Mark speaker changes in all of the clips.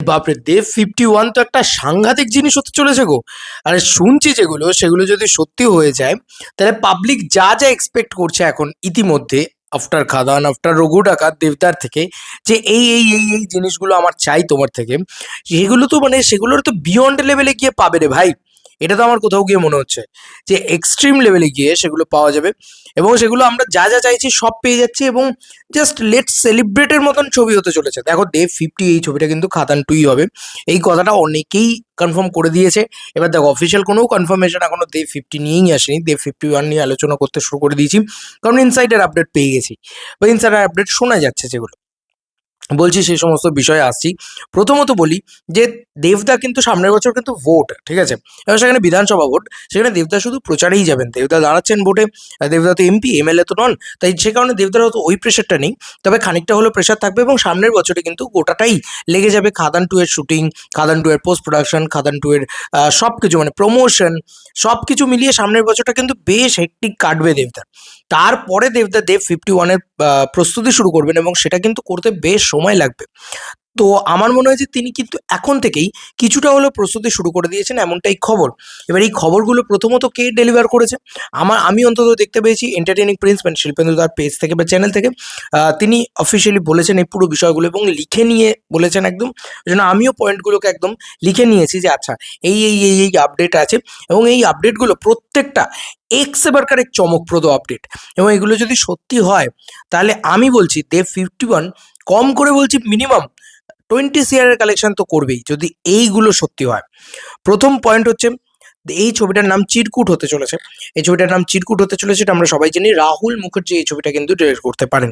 Speaker 1: বাপরে দেব fifty one তো একটা সাংঘাতিক জিনিস হতে চলেছে গো। আরে, শুনছি যেগুলো, সেগুলো যদি সত্যি হয়ে যায়, তাহলে পাবলিক যা যা এক্সপেক্ট করছে এখন ইতিমধ্যে আফটার খাদান আফটার রঘু ডাকাত দেবদার থেকে, যে এই এই এই এই জিনিসগুলো আমার চাই তোমার থেকে, সেগুলো তো মানে সেগুলোর তো বিয়ন্ড লেভেলে গিয়ে পাবে রে ভাই। এটা তো আমার কোথাও গিয়ে মনে হচ্ছে যে এক্সট্রিম লেভেলে গিয়ে সেগুলো পাওয়া যাবে এবং সেগুলো আমরা যা যা চাইছি সব পেয়ে যাচ্ছি এবং জাস্ট লেট সেলিব্রেটের মতন ছবি হতে চলেছে। দেখো দেব ফিফটি এই ছবিটা কিন্তু খাতান টুই হবে। এই কথাটা অনেকেই কনফার্ম করে দিয়েছে। এবার দেখো অফিসিয়াল কোনো কনফার্মেশন এখনও দেব ফিফটি নিয়েই আসেনি। দেব ফিফটি ওয়ান নিয়ে আলোচনা করতে শুরু করে দিয়েছি। কারণ ইনসাইডের আপডেট পেয়ে গেছি। বা ইনসাইডের আপডেট শোনা যাচ্ছে যেগুলো বলছি সেই সমস্ত বিষয়ে আসছি। প্রথমত বলি যে দেবদা কিন্তু সামনের বছর কিন্তু ভোট ঠিক আছে? এবার সেখানে বিধানসভা ভোট সেখানে দেবদা শুধু প্রচারেই যাবেন। দেবদা দাঁড়াচ্ছেন ভোটে দেবদা তো এমপি এমএলএ তো নন, তাই সে কারণে দেবদার হয়তো ওই প্রেশারটা নেই। তবে খানিকটা হলো প্রেশার থাকবে এবং সামনের বছরে কিন্তু গোটাটাই লেগে যাবে। খাদান টু এর শুটিং খাদান টু এর পোস্ট প্রোডাকশন খাদান টু এর সব কিছু মানে প্রমোশন সব কিছু মিলিয়ে সামনের বছরটা কিন্তু বেশ হেক্টিক কাটবে দেবদার তারপরে দেবদা দেব ফিফটি ওয়ানের প্রস্তুতি শুরু করবেন এবং সেটা কিন্তু করতে বেশ সময় লাগবে। তো আমার মনে হয় যে তিনি কিন্তু এখন থেকেই কিছুটা হলেও প্রস্তুতি শুরু করে দিয়েছেন এমনটাই খবর। এবার এই খবরগুলো প্রথমত কে ডেলিভার করেছে? আমার, আমি অন্তত দেখতে পেয়েছি এন্টারটেনিং প্রিন্স মানে শিল্পেন্দ্র তার পেজ থেকে বা চ্যানেল থেকে। তিনি অফিসিয়ালি বলেছেন এই পুরো বিষয়গুলো এবং লিখে নিয়ে বলেছেন একদম। জন্য আমিও পয়েন্টগুলোকে একদম লিখে নিয়েছি যে আচ্ছা এই এই এই এই আপডেট আছে এবং এই আপডেটগুলো প্রত্যেকটা এক্স এবারকার এক চমকপ্রদ আপডেট এবং এগুলো যদি সত্যি হয়, তাহলে আমি বলছি দেব ফিফটি ওয়ান কম করে বলছি মিনিমাম টোয়েন্টি সিয়ারের কালেকশন তো করবেই, যদি এইগুলো সত্যি হয়। প্রথম পয়েন্ট হচ্ছে, এই ছবিটার নাম চিরকুট হতে চলেছে। এই ছবিটার নাম চিরকুট হতে চলেছে এটা আমরা সবাই জানি, রাহুল মুখার্জি এই ছবিটা কিন্তু ডিরেক্ট করতে পারেন।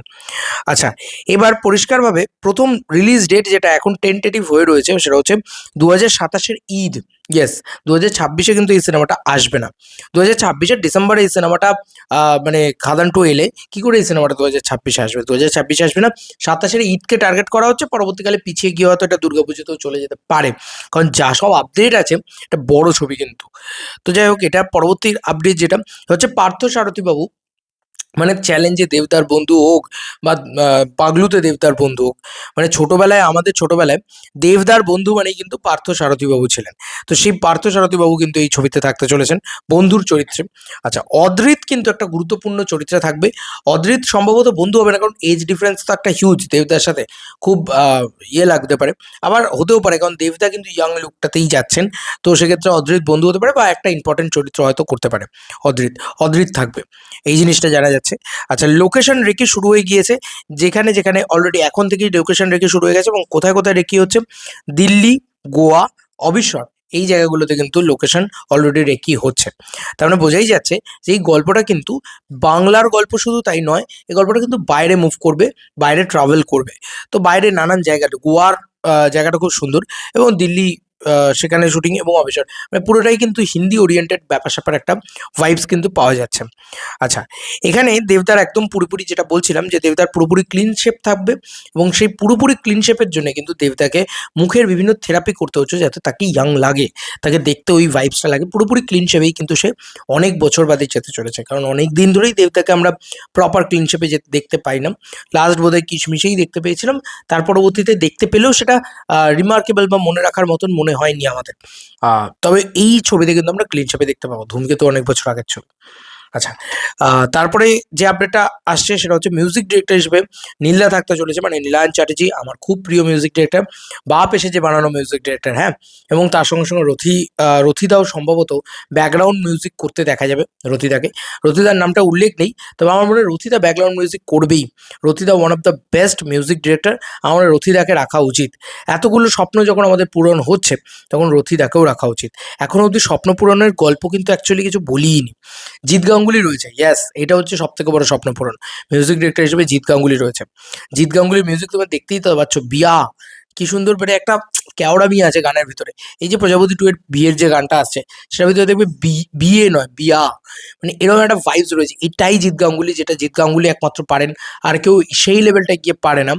Speaker 1: আচ্ছা এবার পরিষ্কারভাবে প্রথম রিলিজ ডেট যেটা এখন টেন্টেটিভ হয়ে রয়েছে সেটা হচ্ছে দু হাজার সাতাশের ঈদ। ইয়েস দু হাজার ছাব্বিশে কিন্তু এই সিনেমাটা আসবে না। দু হাজার ছাব্বিশের ডিসেম্বরে এই সিনেমাটা মানে খাদান টু এলে কি করে এই সিনেমাটা দু হাজার ছাব্বিশে আসবে? দু হাজার ছাব্বিশে আসবে না, সাতাশের ঈদকে টার্গেট করা হচ্ছে, পরবর্তীকালে পিছিয়ে গিয়ে হয়তো এটা দুর্গাপুজোতেও চলে যেতে পারে। কারণ যা সব আপডেট আছে, এটা বড় ছবি কিন্তু। তো যাই হোক, এটা পরবর্তী আপডেট যেটা হচ্ছে পার্থ সারথী বাবু মানে চ্যালেঞ্জে দেবতার বন্ধু হোক বা পাগলুতে দেবতার বন্ধু হোক মানে ছোটবেলায়, আমাদের ছোটবেলায় দেবদার বন্ধু মানেই কিন্তু পার্থ সারথীবাবু ছিলেন। তো সেই পার্থ সারথীবাবু কিন্তু এই ছবিতে থাকতে চলেছেন, বন্ধুর চরিত্রে। আচ্ছা অদ্রিত কিন্তু একটা গুরুত্বপূর্ণ চরিত্রে থাকবে। অদ্রিত সম্ভবত বন্ধু হবে না, কারণ এজ ডিফারেন্স তো একটা হিউজ দেবদার সাথে খুব ইয়ে লাগতে পারে। আবার হতেও পারে, কারণ দেবদা কিন্তু ইয়াং লুকটাতেই যাচ্ছেন, তো সেক্ষেত্রে অদ্রিত বন্ধু হতে পারে বা একটা ইম্পর্টেন্ট চরিত্র হয়তো করতে পারে। অদ্রিত অদ্রিত থাকবে। এই জিনিসটা জানা যাচ্ছে। আচ্ছা লোকেশন রেখে শুরু হয়ে গিয়েছে। যেখানে যেখানে অলরেডি এখন থেকেই লোকেশন রেখে শুরু হয়ে গেছে এবং কোথায় কোথায় রেকি হচ্ছে? দিল্লি, গোয়া, অবিশ্বর এই জায়গাগুলোতে কিন্তু লোকেশন অলরেডি রেকি হচ্ছে। তার মানে বোঝাই যাচ্ছে যে এই গল্পটা কিন্তু বাংলার গল্প শুধু তাই নয়, এই গল্পটা কিন্তু বাইরে মুভ করবে, বাইরে ট্রাভেল করবে। তো বাইরে নানান জায়গাটা গোয়ার জায়গাটা খুব সুন্দর এবং দিল্লি সেখানে শুটিং এবং অবিশ্বর মানে পুরোটাই কিন্তু হিন্দি ওরিয়েন্টেড ব্যাপার স্যাপার একটা ভাইবস কিন্তু পাওয়া যাচ্ছে। আচ্ছা এখানে দেবদার একদম পুরোপুরি যেটা বলছিলাম যে দেবদার পুরোপুরি ক্লিন শেপ থাকবে এবং সেই পুরোপুরি ক্লিন শেপের জন্য কিন্তু দেবদাকে মুখের বিভিন্ন থেরাপি করতে হচ্ছে যাতে তাকে ইয়াং লাগে, তাকে দেখতে ওই ভাইবসটা লাগে। পুরোপুরি ক্লিন শেপেই কিন্তু সে অনেক বছর বাদে যেতে চলেছে। কারণ অনেক দিন ধরেই দেবদাকে আমরা প্রপার ক্লিন শেপে যেতে দেখতে পাই না। লাস্ট বোধহয় কিশমিশেই দেখতে পেয়েছিলাম। তার পরবর্তীতে দেখতে পেলেও সেটা রিমার্কেবল বা মনে রাখার মতন মনে হয়নি আমাদের। তবে এই ছবিতে কিন্তু আমরা ক্লিন ছবি দেখতে পাবো। ধূমকেতু অনেক বছর আগের ছবি। আচ্ছা তারপরে যে আপডেটটা আসছে সেটা হচ্ছে মিউজিক ডিরেক্টর হিসেবে নীলা থাকতে চলেছে মানে নীলায়ন চ্যাটার্জি, আমার খুব প্রিয় মিউজিক ডিরেক্টর বাপ এসেছে বানানো মিউজিক ডিরেক্টর হ্যাঁ? এবং তার সঙ্গে সঙ্গে রথি রথিদাও সম্ভবত ব্যাকগ্রাউন্ড মিউজিক করতে দেখা যাবে রথিদাকে। রথিদার নামটা উল্লেখ নেই, তবে আমার মনে হয় রথিদা ব্যাকগ্রাউন্ড মিউজিক করবেই। রথিদা one of the best music director আমার রথিদাকে রাখা উচিত। এতগুলো স্বপ্ন যখন আমাদের পূরণ হচ্ছে, তখন রথিদাকেও রাখা উচিত। এখনও অবধি স্বপ্ন পূরণের গল্প কিন্তু অ্যাকচুয়ালি কিছু বলিনি জিৎ রয়েছে। ইয়েস এটা হচ্ছে সব থেকে বড় স্বপ্ন পূরণ। মিউজিক ডিরেক্টর হিসেবে জিৎ গাঙ্গুলি রয়েছে। জিৎ গাঙ্গুলির মিউজিক তুমি দেখতেই তো পাচ্ছ, বিয়া! কি সুন্দর মানে একটা বিয়ে আছে গানের ভিতরে। এই যে প্রজাপতি টু এর বিয়ের যে গানটা আসছে, সেটার ভিতরে দেখবে বিয়ে নয়, বিয়া! মানে এরকম একটা ভাইবস রয়েছে। এটাই জিৎ গাঙ্গুলি, যেটা জিৎ গাঙ্গুলি একমাত্র পারেন। আর কেউ সেই লেভেলটা গিয়ে পারে না।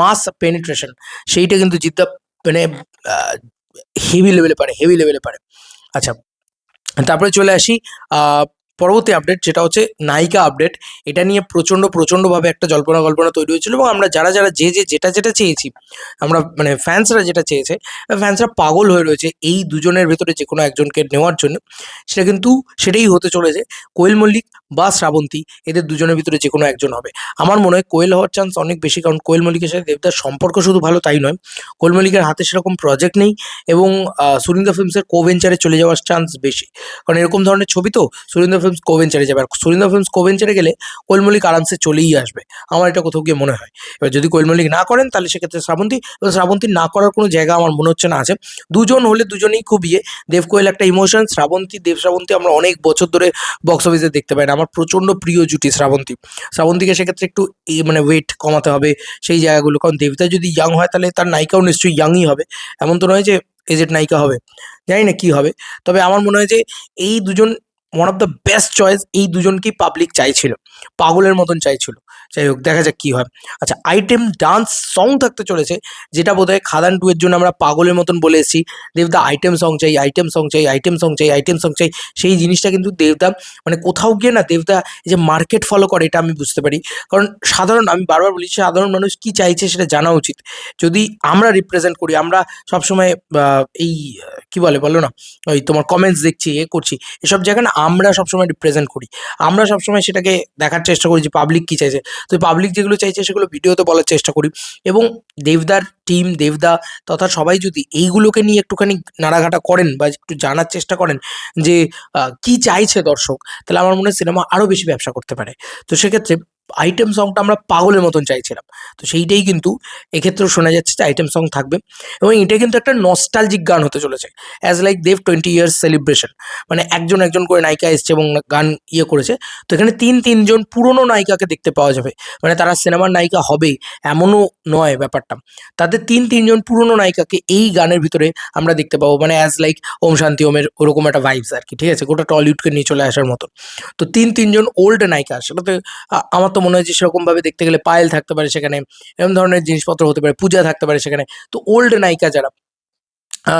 Speaker 1: মাস পেনিট্রেশন সেইটা কিন্তু জিৎদা মানে হেভি লেভেলে পারে হেভি লেভেলে পারে। আচ্ছা তারপরে চলে আসি পরবর্তী আপডেট যেটা হচ্ছে নায়িকা আপডেট এটা নিয়ে প্রচণ্ড, প্রচণ্ডভাবে একটা জল্পনা কল্পনা তৈরি হয়েছিল এবং আমরা যারা যারা যে যে, যেটা যেটা চেয়েছি, আমরা মানে ফ্যান্সরা যেটা চেয়েছে ফ্যান্সরা পাগল হয়ে রয়েছে এই দুজনের ভেতরে যে কোনো একজনকে নেওয়ার জন্য। সেটা কিন্তু সেটাই হতে চলেছে। কোয়েল মল্লিক বা শ্রাবন্তী, এদের দুজনের ভিতরে যে কোনো একজন হবে। আমার মনে হয় কোয়েল হওয়ার চান্স অনেক বেশি, কারণ কোয়েল মল্লিকের সাথে দেবদার সম্পর্ক শুধু ভালো তাই নয়। কোয়েল মল্লিকের হাতে সেরকম প্রজেক্ট নেই এবং সুরিন্দা ফিল্মসের কোভেঞ্চারে চলে যাওয়ার চান্স বেশি। কারণ এরকম ধরনের ছবি তো সুরিন্দা ফিল্মস কোভেঞ্চারে যাবে। আর সুরিন্দা ফিল্মস কোভেঞ্চারে গেলে কোয়েল মল্লিক আরামসে চলেই আসবে। আমার এটা কোথাও গিয়ে মনে হয়। এবার যদি কোয়েল মল্লিক না করেন, তাহলে সেক্ষেত্রে শ্রাবন্তী এবং শ্রাবন্তী না করার কোনো জায়গা আমার মনে হচ্ছে না আছে। দুজন হলে দুজনেই খুব ইয়ে। দেব কোয়েল একটা ইমোশন শ্রাবন্তী, দেব শ্রাবন্তী আমরা অনেক বছর ধরে বক্স অফিসে দেখতে পাই না। আমার প্রচণ্ড প্রিয় জুটি, শ্রাবন্তী। শ্রাবন্তীকে সেক্ষেত্রে একটু মানে ওয়েট কমাতে হবে সেই জায়গাগুলো। কারণ দেবিতা যদি ইয়াং হয় তাহলে তার নায়িকাও নিশ্চয়ই ইয়াংই হবে। এমন তো নয় যে এজেড নায়িকা হবে। জানি না কী হবে। তবে আমার মনে হয় যে এই দুজন one of the best choice এই দুজনকেই পাবলিক চাইছিল। পাগলের মতন চাইছিল। যাই হোক, দেখা যাক কী হয়। আচ্ছা আইটেম ডান্স সং থাকতে চলেছে, যেটা বোধহয় খাদান টু এর জন্য আমরা পাগলের মতন বলে এসেছি। দেবদা আইটেম সং চাই আইটেম সং চাই আইটেম সং চাই আইটেম সং চাই, সেই জিনিসটা কিন্তু দেবদা মানে কোথাও গিয়ে না দেবদা যে মার্কেট ফলো করে, এটা আমি বুঝতে পারি। কারণ সাধারণ, আমি বারবার বলি সাধারণ মানুষ কি চাইছে সেটা জানা উচিত। যদি আমরা রিপ্রেজেন্ট করি, আমরা সবসময় এই, কি বলে, বলো না, ওই তোমার কমেন্টস দেখছি, এ করছি, এসব জায়গায় না আমরা সবসময় রিপ্রেজেন্ট করি। আমরা সবসময় সেটাকে দেখার চেষ্টা করি যে পাবলিক কী চাইছে। তো পাবলিক যেগুলো চাইছে সেগুলো ভিডিওতে বলার চেষ্টা করি। এবং দেবদার টিম দেবদা তথা সবাই যদি এইগুলোকে নিয়ে একটুখানি নাড়াঘাটা করেন বা একটু জানার চেষ্টা করেন যে কি চাইছে দর্শক, তাহলে আমার মনে হয় সিনেমা আরও বেশি ব্যবসা করতে পারে। তো সেক্ষেত্রে আইটেম সংটা আমরা পাগলের মতন চাইছিলাম। তো সেইটাই কিন্তু এক্ষেত্রেও শোনা যাচ্ছে যে আইটেম সং থাকবে। এবং এটা কিন্তু একটা নস্টালজিক গান হতে চলেছে। As like Dev twenty years celebration মানে একজন একজন করে নায়িকা এসছে এবং গান ইয়ে করেছে। তো এখানে তিন তিনজন পুরনো নায়িকাকে দেখতে পাওয়া যাবে। মানে তারা সিনেমার নায়িকা হবে এমনও নয় ব্যাপারটা। তাদের তিন তিনজন পুরনো নায়িকাকে এই গানের ভিতরে আমরা দেখতে পাবো। মানে অ্যাজ লাইক ওম শান্তি ওমের ওরকম একটা ভাইবস আর কি। ঠিক আছে? গোটা টলিউডকে নিয়ে চলে আসার মতন। তো তিন তিনজন ওল্ড নায়িকা সেটাতে আমার তো মনে হয়েছে সেরকমভাবে দেখতে গেলে পায়েল থাকতে পারে সেখানে এরকম ধরনের জিনিসপত্র হতে পারে, পূজা থাকতে পারে সেখানে। তো ওল্ড নায়িকা যারা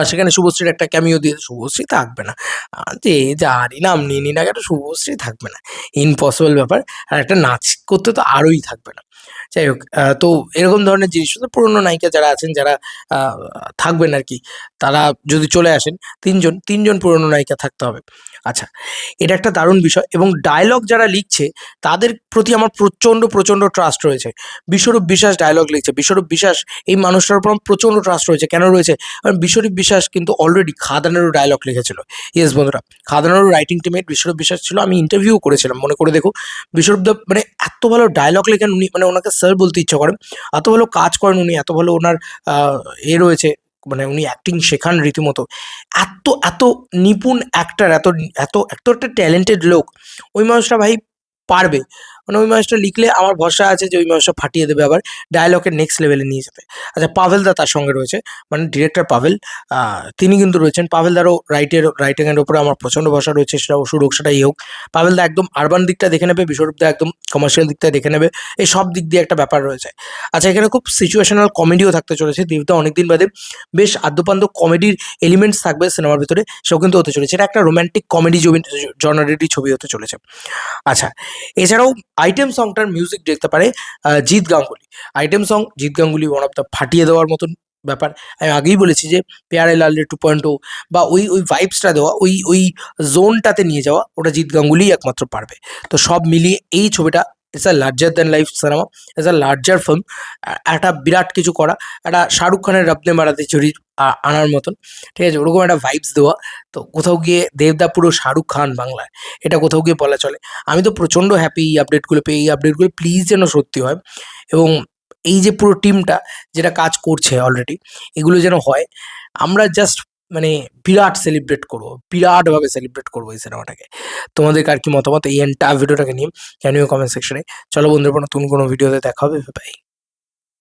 Speaker 1: সেখানে শুভশ্রীর একটা ক্যামিও দিয়ে, শুভশ্রী থাকবে না। যে যারই নাম নিয়ে নি না কেন, শুভশ্রী থাকবে না। ইম্পসিবল ব্যাপার। আর একটা নাচ করতে তো আরোই থাকবে না। যাই হোক তো এরকম ধরনের জিনিস পুরনো নায়িকা যারা আছেন, যারা থাকবেন আর কি, তারা যদি চলে আসেন, তিনজন তিনজন পুরনো নায়িকা থাকতে হবে। আচ্ছা এটা একটা দারুণ বিষয় এবং ডায়লগ যারা লিখছে, তাদের প্রতি আমার প্রচণ্ড প্রচণ্ড ট্রাস্ট রয়েছে। বিশ্বরূপ বিশ্বাস ডায়লগ লিখছে। বিশ্বরূপ বিশ্বাস, এই মানুষটার উপর আমার প্রচণ্ড ট্রাস্ট রয়েছে। কেন রয়েছে? কারণ বিশ্বরূপ বিশ্বাস কিন্তু অলরেডি খাদানেরও ডায়লগ লিখেছিল। ইয়েস বন্ধুরা, খাদানেরও রাইটিং টিমের বিশ্বরূপ বিশ্বাস ছিল, আমি ইন্টারভিউ করেছিলাম, মনে করে দেখো। বিশ্বরূপ মানে এত ভালো ডায়লগ লেখেন উনি মানে ওনাকে স্যার বলতে ইচ্ছা করে এত ভালো কাজ করেন উনি, এত ভালো ওনার এ রয়েছে মানে উনি অ্যাক্টিং শেখান রীতিমতো। এত এত নিপুণ অ্যাক্টার এত এত এত একটা ট্যালেন্টেড লোক, ওই মানুষটা ভাই পারবে। মানে মানুষটা লিখলে আমার ভরসা আছে যে ওই মানুষটা ফাটিয়ে দেবে আবার ডায়লগের নেক্সট লেভেলে নিয়ে যেতে আচ্ছা পাভেল দা তার সঙ্গে রয়েছে মানে ডিরেক্টর পাভেল তিনি কিন্তু রয়েছেন। পাভেল দারও রাইটের রাইটিংয়ের উপরে আমার প্রচণ্ড ভরসা রয়েছে, সেটা অসুর হোক সেটাই হোক। পাভেল দা একদম আরবান দিকটা দেখে নেবে, বিশ্বরূপ দা একদম কমার্শিয়াল দিকটা দেখে নেবে, এই সব দিক দিয়ে একটা ব্যাপার রয়েছে। আচ্ছা এখানে খুব সিচুয়েশনাল কমেডিও থাকতে চলেছে। দেবদা অনেকদিন বাদে বেশ আদ্যপান্ত কমেডির এলিমেন্টস থাকবে সিনেমার ভিতরে, সেও কিন্তু হতে চলেছে। এটা একটা রোম্যান্টিক কমেডি জনারেরই ছবি হতে চলেছে। আচ্ছা এছাড়াও আইটেম সংটার মিউজিক দেখতে পারে Jeet Ganguly. Item song Jeet Ganguly one of the ফাটিয়ে দেওয়ার মতন ব্যাপার। আমি আগেই বলেছি যে, পেয়ারে লালে টু পয়েন্ট ও বা ওই ওই ভাইবসটা দেওয়া, ওই ওই জোনটাতে নিয়ে যাওয়া, ওটা জিৎ গাঙ্গুলিই একমাত্র পারবে। তো সব মিলিয়ে এই ছবিটা it's a larger than life cinema it's a larger film একটা বিরাট কিছু করা। একটা শাহরুখ খানের রপ্নে মারাতে চুরি আনার মতন। ঠিক আছে? ওরকম একটা ভাইবস দেওয়া। তো কোথাও গিয়ে দেবদা পুরো শাহরুখ খান বাংলায়। এটা কোথাও গিয়ে বলা চলে। আমি তো প্রচণ্ড হ্যাপি এই আপডেটগুলো পেয়ে। এই আপডেটগুলো প্লিজ যেন সত্যি হয়। এবং এই যে পুরো টিমটা যেটা কাজ করছে অলরেডি এগুলো যেন হয়। আমরা জাস্ট মানে বিরাট সেলিব্রেট করব, বিরাটভাবে সেলিব্রেট করব এই সিনেমাটাকে তোমাদের আর কি মতামত? এই এন্টার ভিডিওটাকে নিয়ে জানিও কমেন্ট সেকশনে চলো বন্ধুরা নতুন কোনো ভিডিওতে দেখা হবে বাই